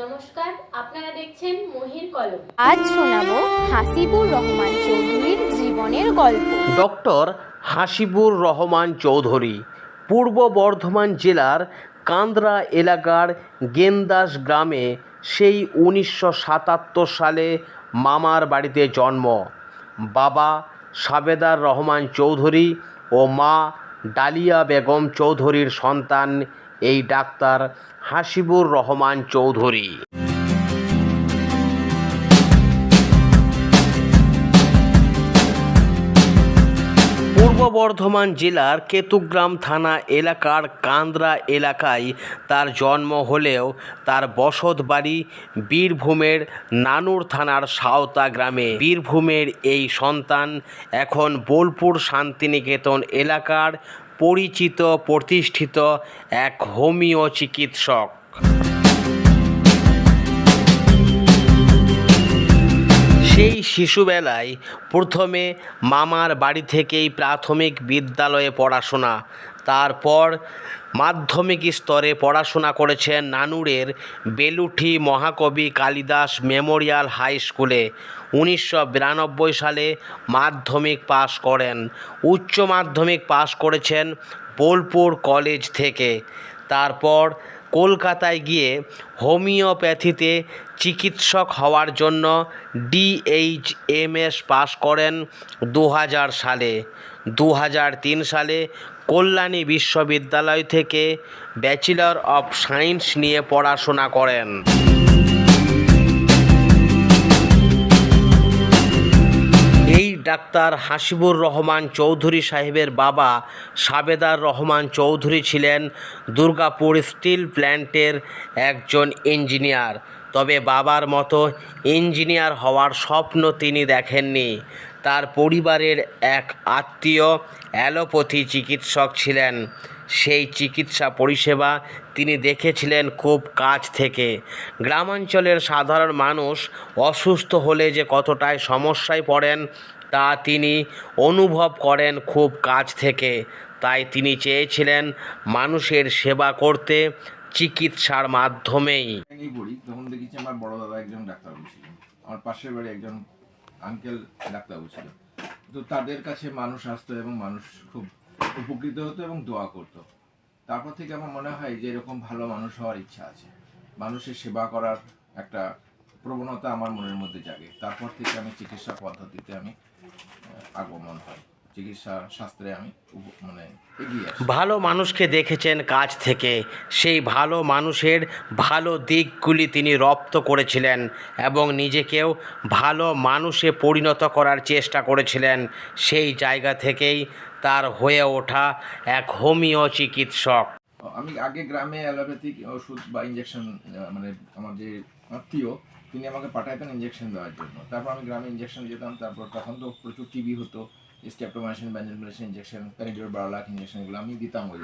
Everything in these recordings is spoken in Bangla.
নমস্কার আপনারা দেখছেন মহির কলম। আজ শোনাবো হাসিবুর রহমান চৌধুরীর জীবনের গল্প। ডক্টর হাসিবুর রহমান চৌধুরী পূর্ব বর্ধমান জেলার কান্দ্রা এলাকার গেন্দাস গ্রামে সেই উনিশশো সাতাত্তর সালে মামার বাড়িতে জন্ম। বাবা সাবেদার রহমান চৌধুরী ও মা ডালিয়া বেগম চৌধুরীর সন্তান এই ডাক্তার হাসিবুর রহমান চৌধুরী। পূর্ব বর্ধমান জেলার কেতুগ্রাম থানা এলাকার কান্দ্রা এলাকায় তার জন্ম হলেও তার বসত বাড়ি বীরভূমের নানুর থানার সাঁওতা গ্রামে। বীরভূমের এই সন্তান এখন বোলপুর শান্তিনিকেতন এলাকার পরিচিত প্রতিষ্ঠিত এক হোমিও চিকিৎসক। সেই শিশুবেলায় প্রথমে মামার বাড়ি থেকেই প্রাথমিক বিদ্যালয়ে পড়াশোনা তারপর মাধ্যমিক স্তরে পড়াশোনা করেছেন নানুরের বেলুঠি মহাকবি কালিদাস মেমোরিয়াল হাই স্কুলে। উনিশশো বিরানব্বই সালে মাধ্যমিক পাশ করেন। উচ্চ মাধ্যমিক পাশ করেছেন বোলপুর কলেজ থেকে। তারপর কলকাতায় গিয়ে হোমিওপ্যাথিতে চিকিৎসক হওয়ার জন্য ডিএইচএমএস পাশ করেন দু হাজার সালে। দু হাজার তিন সালে কল্যাণী বিশ্ববিদ্যালয় থেকে ব্যাচেলর অফ সায়েন্স নিয়ে পড়াশোনা করেন। এই ডাক্তার হাসিবুর রহমান চৌধুরী সাহেবের বাবা সাবেদার রহমান চৌধুরী ছিলেন দুর্গাপুর স্টিল প্ল্যান্টের একজন ইঞ্জিনিয়ার। তবে বাবার মতো ইঞ্জিনিয়ার হওয়ার স্বপ্ন তিনি দেখেননি। তার পরিবারের এক আত্মীয় অ্যালোপ্যাথি চিকিৎসক ছিলেন। সেই চিকিৎসা পরিষেবা তিনি দেখেছিলেন খুব কাছ থেকে। গ্রামাঞ্চলের সাধারণ মানুষ অসুস্থ হলে যে কতটাই সমস্যায় পড়েন, তা তিনি অনুভব করেন খুব কাছ থেকে। তাই তিনি চেয়েছিলেন মানুষের সেবা করতে চিকিৎসার মাধ্যমেই। দেখেছি আমার বড় দাদা একজন আমার পাশের বাড়ি একজন আঙ্কেল ডাক্তারবাবু ছিল তো তাদের কাছে মানুষ আসতো এবং মানুষ খুব উপকৃত হতো এবং দোয়া করতো। তারপর থেকে আমার মনে হয় যে এরকম ভালো মানুষ হওয়ার ইচ্ছা আছে। মানুষের সেবা করার একটা প্রবণতা আমার মনের মধ্যে জাগে। তারপর থেকে আমি চিকিৎসা পদ্ধতিতে আমি আগমন হয়। চিকিৎসা শাস্ত্রে আমি মানে এগিয়ে ভালো মানুষকে দেখেছেন কাজ থেকে। সেই ভালো মানুষের ভালো দিকগুলি তিনি রপ্ত করেছিলেন এবং নিজেকেও ভালো মানুষে পরিণত করার চেষ্টা করেছিলেন। সেই জায়গা থেকেই তার হয়ে ওঠা এক হোমিও চিকিৎসক। আমি আগে গ্রামে অ্যালোপ্যাথিক ওষুধ বা ইঞ্জেকশন মানে আমার যে আত্মীয় তিনি আমাকে পাঠাইতেন ইঞ্জেকশন দেওয়ার জন্য। তারপর আমি গ্রামে ইঞ্জেকশন যেতাম তারপর তখন তো প্রচুর টিবি হতো। এগুলো আমি দিতাম ওই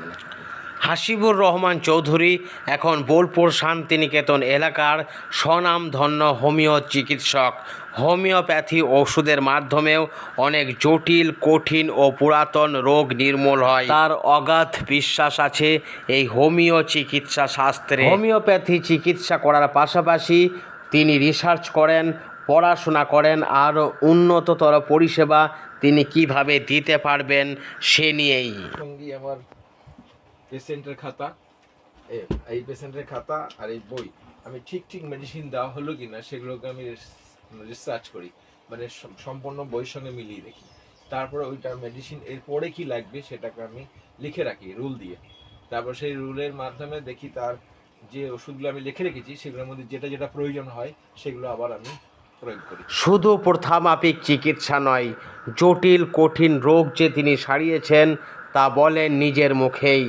হাসিবুর রহমান চৌধুরী এখন বোলপুর শান্তিনিকেতন এলাকার স্বনামধন্য হোমিও চিকিৎসক। হোমিওপ্যাথি ওষুধের মাধ্যমেও অনেক জটিল, কঠিন ও পুরাতন রোগ নির্মূল হয়। তার অগাধ বিশ্বাস আছে এই হোমিও চিকিৎসা শাস্ত্রে। হোমিওপ্যাথি চিকিৎসা করার পাশাপাশি তিনি রিসার্চ করেন, পড়াশোনা করেন আরও উন্নততর পরিষেবা তিনি কীভাবে দিতে পারবেন সে নিয়েই। আমার পেশেন্টের খাতা এই পেশেন্টের খাতা আর এই বই। আমি ঠিক ঠিক মেডিসিন দেওয়া হলো কিনা সেগুলোকে আমি রিসার্চ করি। মানে সম্পূর্ণ বইয়ের সঙ্গে মিলিয়ে দেখি। তারপরে ওইটা মেডিসিন এরপরে কি লাগবে সেটাকে আমি লিখে রাখি রুল দিয়ে। তারপর সেই রুলের মাধ্যমে দেখি তার যে ওষুধগুলো আমি লিখে রেখেছি, সেগুলোর মধ্যে যেটা যেটা প্রয়োজন হয়, সেগুলো আবার আমি শুধু প্রথামাফিক চিকিৎসা নয় জটিল কঠিন রোগ যে তিনি সারিয়েছেন তা বলেন নিজের মুখেই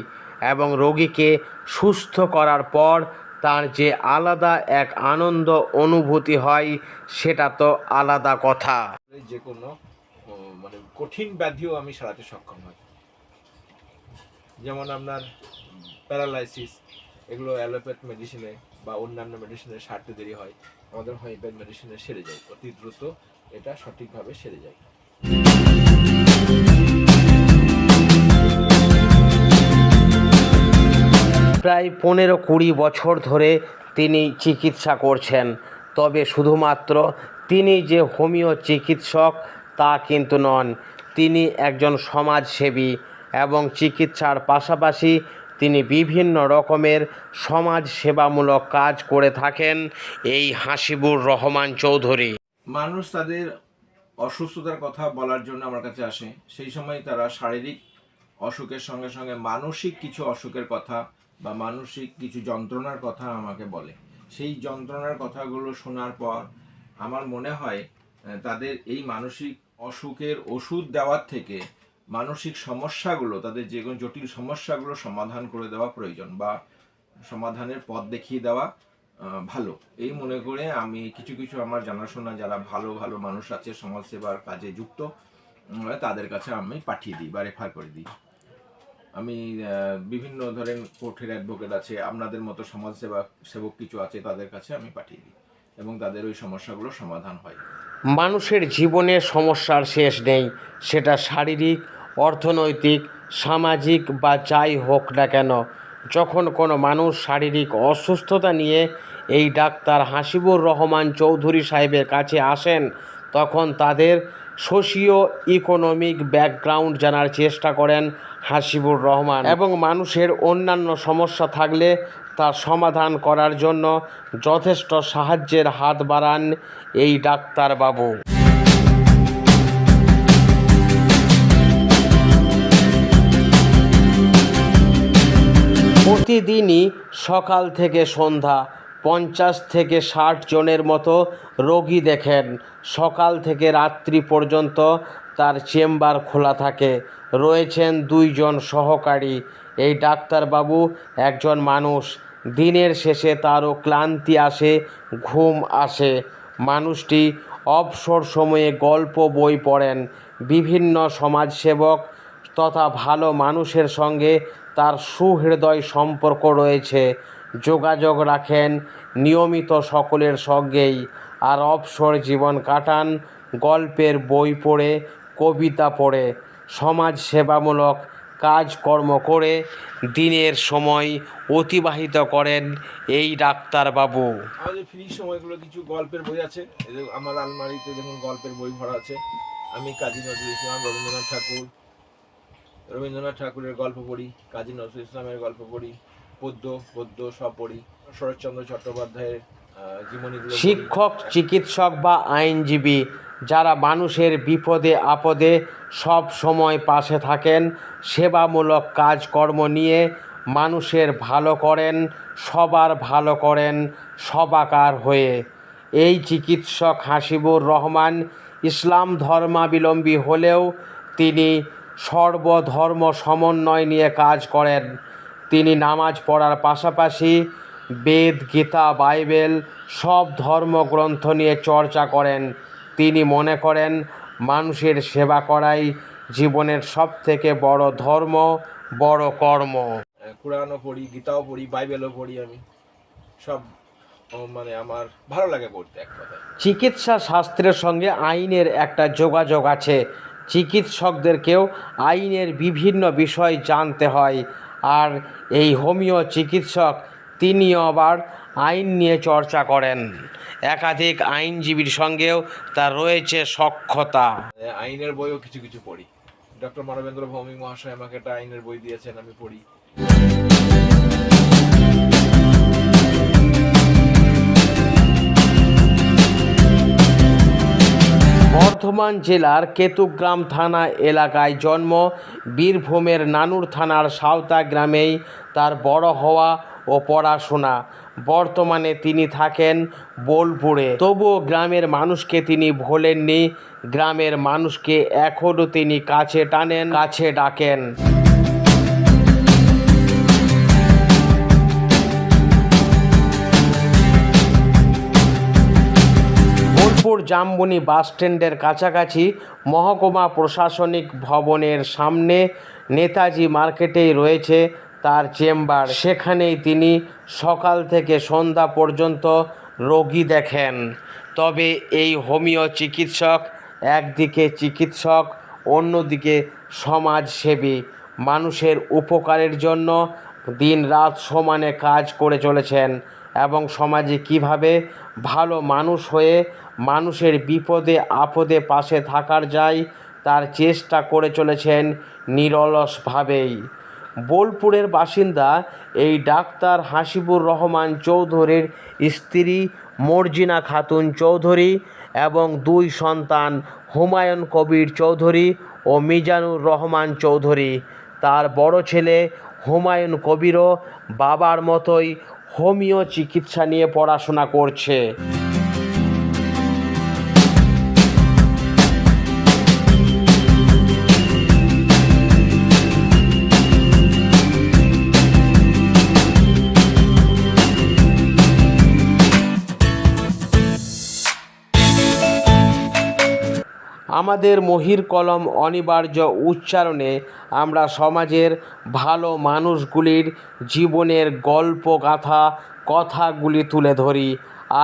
এবং রোগীকে সুস্থ করার পর তার যে আলাদা এক আনন্দ অনুভূতি হয় সেটা তো আলাদা কথা। যে কোনো মানে কঠিন ব্যাধিও আমি সারাতে সক্ষম হই যেমন আপনার প্যারালাইসিস এগুলো অ্যালোপ্যাথ মেডিসিনে বা অন্যান্য মেডিসিনে সারতে দেরি হয়। আমাদের হোমিওপ্যাথ মেডিসিনে সেরে যায়, অতি দ্রুত এটা সঠিকভাবে সেরে যায়। প্রায় পনেরো কুড়ি বছর ধরে তিনি চিকিৎসা করছেন, তবে শুধুমাত্র তিনি যে হোমিও চিকিৎসক তা কিন্তু নন, তিনি একজন সমাজসেবী এবং চিকিৎসার পাশাপাশি তিনি বিভিন্ন রকমের সমাজ সেবামূলক কাজ করে থাকেন এই হাসিবুর রহমান চৌধুরী। মানুষ তাদের অসুস্থতার কথা বলার জন্য আমার কাছে আসে। সেই সময় তারা শারীরিক অসুখের সঙ্গে সঙ্গে মানসিক কিছু অসুখের কথা বা মানসিক কিছু যন্ত্রণার কথা আমাকে বলে। সেই যন্ত্রণার কথাগুলো শোনার পর আমার মনে হয় তাদের এই মানসিক অসুখের ওষুধ দেওয়ার থেকে মানসিক সমস্যাগুলো, তাদের যে কোনো জটিল সমস্যাগুলো সমাধান করে দেওয়া প্রয়োজন বা সমাধানের পথ দেখিয়ে দেওয়া ভালো। এই মনে করে আমি কিছু কিছু আমার জানাশোনা যারা ভালো ভালো মানুষ আছে, সমাজসেবার কাজে যুক্ত তাদের কাছে আমি পাঠিয়ে দিই বা রেফার করে দিই। আমি বিভিন্ন ধরেন কোর্টের অ্যাডভোকেট আছে, আপনাদের মতো সমাজসেবা সেবক কিছু আছে, তাদের কাছে আমি পাঠিয়ে দিই। এবং তাদের ওই সমস্যাগুলো সমাধান হয়। মানুষের জীবনে সমস্যার শেষ নেই, সেটা শারীরিক, অর্থনৈতিক, সামাজিক বা যাই হোক না কেন। যখন কোনো মানুষ শারীরিক অসুস্থতা নিয়ে এই ডাক্তার হাসিবুর রহমান চৌধুরী সাহেবের কাছে আসেন, তখন তাদের সোশিও ইকোনমিক ব্যাকগ্রাউন্ড জানার চেষ্টা করেন হাসিবুর রহমান এবং মানুষের অন্যান্য সমস্যা থাকলে তার সমাধান করার জন্য যথেষ্ট সাহায্যের হাত বাড়ান এই ডাক্তারবাবু। প্রতিদিনই সকাল থেকে সন্ধ্যা পঞ্চাশ থেকে ষাট জনের মতো রোগী দেখেন। সকাল থেকে রাত্রি পর্যন্ত তার চেম্বার খোলা থাকে। রয়েছেন দুইজন সহকারী। এই ডাক্তারবাবু একজন মানুষ। দিনের শেষে তারও ক্লান্তি আসে, ঘুম আসে। মানুষটি অবসর সময়ে গল্প বই পড়েন। বিভিন্ন সমাজসেবক তথা ভালো মানুষের সঙ্গে তার সুহৃদয় সম্পর্ক রয়েছে। যোগাযোগ রাখেন। নিয়মিত সকলের সঙ্গেই আর অবসর জীবন কাটান। গল্পের বই পড়ে, কবিতা পড়ে সমাজ সেবামূলক কাজকর্ম করে দিনের সময় অতিবাহিত করেন এই ডাক্তারবাবু। আমাদের ফ্রি সময়গুলো কিছু গল্পের বই আছে। আমার আলমারিতে দেখুন গল্পের বই ভরা আছে। আমি কাজী নজরুল ইসলাম, রবীন্দ্রনাথ ঠাকুর, রবীন্দ্রনাথ ঠাকুরের গল্প পড়ি, কাজী নজরুল ইসলামের গল্প পড়ি। পদ্য পদ্য সব পড়ি শরৎচন্দ্র চট্টোপাধ্যায়ের শিক্ষক, চিকিৎসক বা আইনজীবী যারা মানুষের বিপদে, আপদে সব সময় পাশে থাকেন, সেবামূলক কাজকর্ম নিয়ে মানুষের ভালো করেন, সবার ভালো করেন, সবাকার হয়ে। এই চিকিৎসক হাসিবুর রহমান ইসলাম ধর্মাবলম্বী হলেও তিনি সর্বধর্ম সমন্বয় নিয়ে কাজ করেন। তিনি নামাজ পড়ার পাশাপাশি বেদ গীতা বাইবেল সব ধর্মগ্রন্থ নিয়ে চর্চা করেন। তিনি মনে করেন মানুষের সেবা করাই জীবনের সবথেকে বড় ধর্ম বড় কর্ম। কোরআনও পড়ি গীতাও পড়ি বাইবেলও পড়ি আমি। সব মানে আমার ভালো লাগে পড়তে এক কথায়। চিকিৎসা শাস্ত্রের সঙ্গে আইনের একটা যোগাযোগ আছে। চিকিৎসকদেরকেও আইনের বিভিন্ন বিষয় জানতে হয়। আর এই হোমিও চিকিৎসক তিনিও আবার আইন নিয়ে চর্চা করেন। একাধিক আইনজীবীর সঙ্গেও তার রয়েছে সক্ষতা। আইনের বইও কিছু কিছু পড়ি। ডক্টর মানবেন্দ্র ভৌমিক মহাশয় আমাকে একটা আইনের বই দিয়েছেন, আমি পড়ি। বর্ধমান জেলার কেতুগ্রাম থানা এলাকায় জন্ম। বীরভূমের নানুর থানার সাঁওতা গ্রামেই তার বড় হওয়া ও পড়াশোনা। বর্তমানে তিনি থাকেন বোলপুরে। তবুও গ্রামের মানুষকে তিনি ভোলেননি। গ্রামের মানুষকে এখনও তিনি কাছে টানেন, কাছে ডাকেন। বোলপুর জামবনি বাসস্ট্যান্ডের কাছাকাছি মহকুমা প্রশাসনিক ভবনের সামনে নেতাজি মার্কেটেই রয়েছে তার চেম্বার। সেখানেই তিনি সকাল থেকে সন্ধ্যা পর্যন্ত রোগী দেখেন। তবে এই হোমিও চিকিৎসক, একদিকে চিকিৎসক, অন্যদিকে সমাজসেবী। মানুষের উপকারের জন্য দিন রাত সমানে কাজ করে চলেছেন। এবং সমাজে কীভাবে ভালো মানুষ হয়ে মানুষের বিপদে, আপদে পাশে থাকার যায়, তার চেষ্টা করে চলেছেন নিরলসভাবেই। বোলপুরের বাসিন্দা এই ডাক্তার হাসিবুর রহমান চৌধুরীর স্ত্রী মর্জিনা খাতুন চৌধুরী এবং দুই সন্তান হুমায়ুন কবির চৌধুরী ও মিজানুর রহমান চৌধুরী। তার বড় ছেলে হুমায়ুন কবিরও বাবার মতোই হোমিও চিকিৎসা নিয়ে পড়াশোনা করছে। আমাদের মহির কলম অনিবার্য উচ্চারণে আমরা সমাজের ভালো মানুষগুলির জীবনের গল্প গাথা কথাগুলি তুলে ধরি।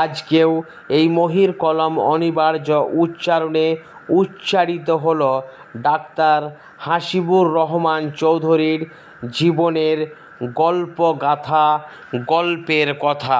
আজকেও এই মহির কলম অনিবার্য উচ্চারণে উচ্চারিত হল ডাক্তার হাসিবুর রহমান চৌধুরীর জীবনের গল্প গাথা গল্পের কথা।